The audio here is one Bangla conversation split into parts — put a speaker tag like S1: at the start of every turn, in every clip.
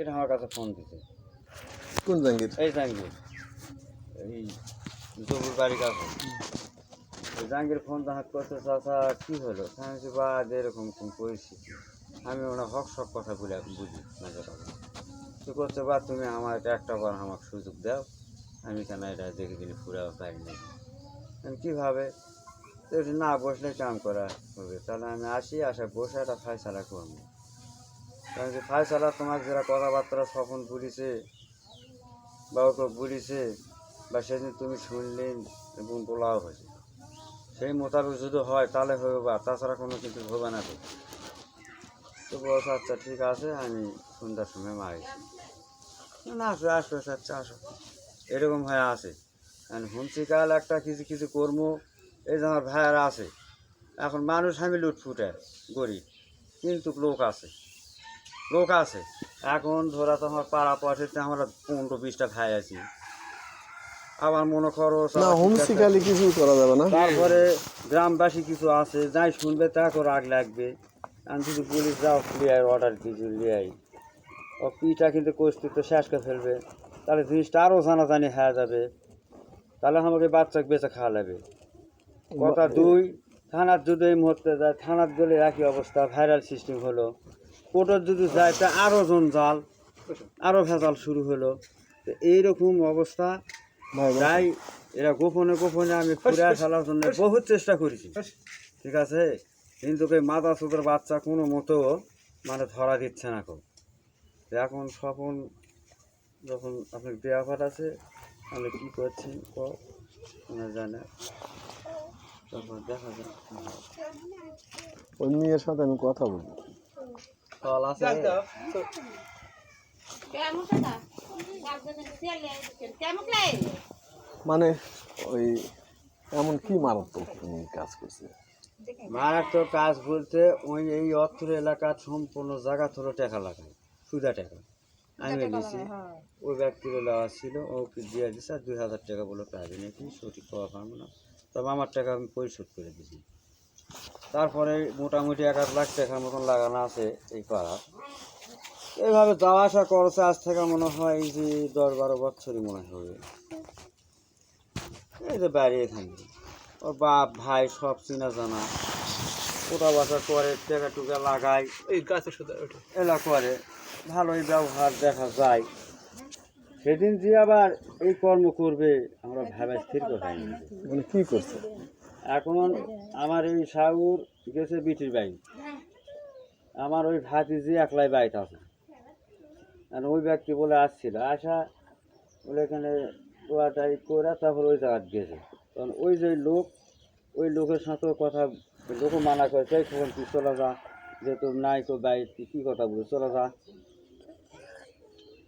S1: এটা আমার কাছে ফোন দিছে।
S2: কোন জাঙ্গির
S1: এই জাহাঙ্গীর। এই জবুর বাড়ির কাছে। এই জাহাঙ্গীর ফোন তাহার করতে চাচা কি হলো? আমি বা এরকম কোন পরিস্থিতি। আমি ওনার হক সব কথা বলে বুঝি মাঝে কথা তো করছে বা তুমি আমার একটা বার আমাকে সুযোগ দাও। আমি কেন এটা দেখে দিলে পুরো পারি না আমি কীভাবে না বসলে কাম করা হবে। তাহলে আমি আসি আসা বসে একটা ফাইসালা করব। কারণ যে ফাইসালা তোমাকে যারা কথাবার্তা সফল বলিছে বা ওকে বলিছে বা সেদিন তুমি শুনলেন এবং বলাও হয়েছে। সেই মোতাবেক যদি হয় তাহলে হবে বা, তাছাড়া কোনো কিছু হবে না তো। তো আচ্ছা ঠিক আছে, আমি সন্ধ্যার সময় মারিছি না আসো আসো আচ্ছা আসো। এরকম হয়ে আছে। আর হুমসি কাল একটা কিছু কিছু কর্ম, এই যে আমার ভাইয়ারা আছে, এখন মানুষ আমি লুটফুটে গরিব, কিন্তু লোক আছে। লোক আছে। এখন ধরা তো আমার পাড়া পয়সাতে আমরা পনেরো বিশটা ভাই আছি। আবার মনে করো
S2: না হোমসিকালি কিছু করা যাবে না।
S1: তারপরে গ্রামবাসী কিছু আছে যাই শুনবে তা করে আগ লাগবে। আমি যদি পুলিশ যাও লিয়াই অর্ডার কিছু লিয়াই। ও পিটা কিন্তু কস্তি তো শেষ করে ফেলবে। তাহলে জিনিসটা আরও জানাজানি হয়ে যাবে। তাহলে আমাকে বাচ্চাকে বেঁচে খাওয়া লাগবে। কথা দুই থানার যদি এই মুহূর্তে যায় থানার গেলে একই অবস্থা ভাইরাল সিস্টেম হলো। কোর্টের যদি যায় তা আরও জঞ্জাল আরও ভেজাল শুরু হলো। তো এইরকম অবস্থা।
S2: ভাই বল।
S1: তাই এরা গোপনে গোপনে আমি ফুরা ফেলার জন্য বহুত চেষ্টা করেছি। ঠিক আছে? কিন্তু ওই মাথা সুতোর বাচ্চা কোনো মতো মানে ধরা দিচ্ছে না কেউ। এখন স্বপন যখন আপনার পাঠ আছে আমি কী করছি ওনার জানে। তারপর দেখা যাক কি
S2: ওই মেয়ের সাথে আমি কথা বলব।
S1: কল আছে।
S2: মানে ওই এমন কি মারাত্মক তুমি কাজ করছে?
S1: মারাত্মক কাজ বলতে ওই এই অর্থের এলাকা সম্পূর্ণ জায়গা থলো টাকা লাগায় সুদা টাকা। আমি নিয়েছি ওই ব্যক্তির দেওয়া ছিল ওকে দিয়ে দিছে আর দুই হাজার টাকা বলে পাবে নাকি সঠিক পাওয়া পারব না। তবে আমার টাকা আমি পরিশোধ করে দিয়েছি। তারপরে মোটামুটি এক আধ লাখ টাকার মতন লাগানো আছে এই পাড়া। এইভাবে যাওয়া আসা করছে আজ থেকে মনে হয় এই যে দশ বারো বছরই মনে হবে। এই যে বাড়ি এখানে। ওর বাপ ভাই সব চিনা জানা। ওটা বাসা করে টাকা টুকা লাগায়।
S3: এই গাছের সাথে
S1: এলা করে। ভালোই ব্যবহার দেখা যায়। সেদিন যে আবার এই কর্ম করবে আমরা ভাবে স্থির কোথায়
S2: মানে কি করছে?
S1: এখন আমার এই সাউর গেছে বিটির বাড়ি। আমার ওই ভাতি যে একলাই বাড়িতে আছে। ওই ব্যক্তি বলে আসছিল আসা বলে এখানে টোয়াটাই করে তারপর ওই জায়গায় গেছে। তখন ওই যে লোক, ওই লোকের সাথেও কথা লোকও মানা করে "এই তখন তুই চলে যা যেহেতু নাই তো বাড়ি তুই কী কথা বলে চলে যা।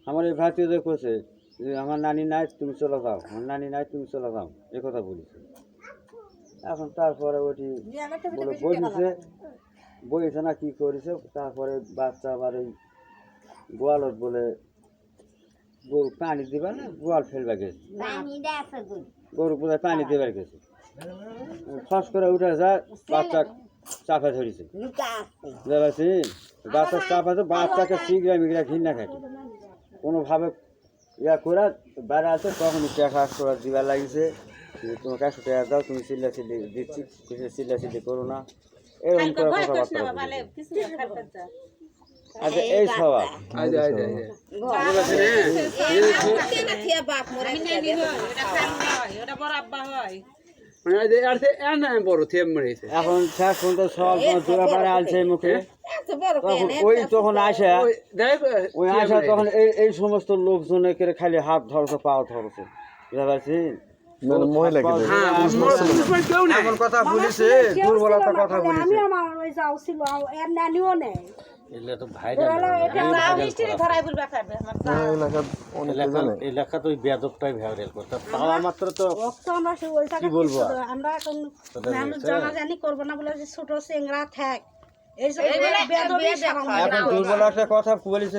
S1: আমার এই ভাতি যে কইছে যে, আমার নানি নাই, তুমি চলে যাও। আমার নানি নাই, তুমি চলে যাও। এ কথা বলেছে। এখন তারপরে ওটি বলে বসেছে বইছে না। কি করেছে? তারপরে বাচ্চা আবার এই গোয়ালত বলে গরু পানি দিবা না গোয়াল ফেলবা গেছে। গরু। বোধহয় পানি দেবার গেছে? ফস করে উঠে যায় বাচ্চা চাপা ধরেছে। বুঝতে বাচ্চা চাপা তো বাচ্চাকে শিগরা মিগরা ঘিন্না খাটি কোনোভাবে ইয়া করে বাইরে আছে তখন টাকা করে দিবার লাগিছে। তোমাকে একশো টাকা দাও তুমি চিল্লা চিল্লি দিচ্ছি কিছু চিল্লা চিল্লি করো না। এরকম করে কথাবার্তা আচ্ছা এই স্বভাব
S3: মানে
S1: এখন পর্যন্ত সব পারে আলছে মুখে। তখন ওই তখন আসে
S3: ওই
S1: আসা তখন এই এই সমস্ত লোকজনে করে খালি হাত ধরছে পাও ধরছে। বুঝতে পারছি
S2: মানে মহিলাকে
S3: হ্যাঁ মুসলমান কেউ নাই।
S1: এমন কথা বলেছে দুর্বলতা কথা বলেছে।
S4: আমি আমার ওই যাও ছিল এর নানিও নেই।
S1: এগুলো তো ভাইরাল
S2: এলাকার অনেকে জানে
S1: এলাকা তো বেদকটাই ভাইরাল করতে পাওয়া মাত্র তো
S4: রক্ত সে
S1: বলব
S4: আমরা এখন জানাজানি করব না বলে ছোট চেংরা থাক। এই সব বেদবি
S1: দুর্বল একটা কথা বলেছে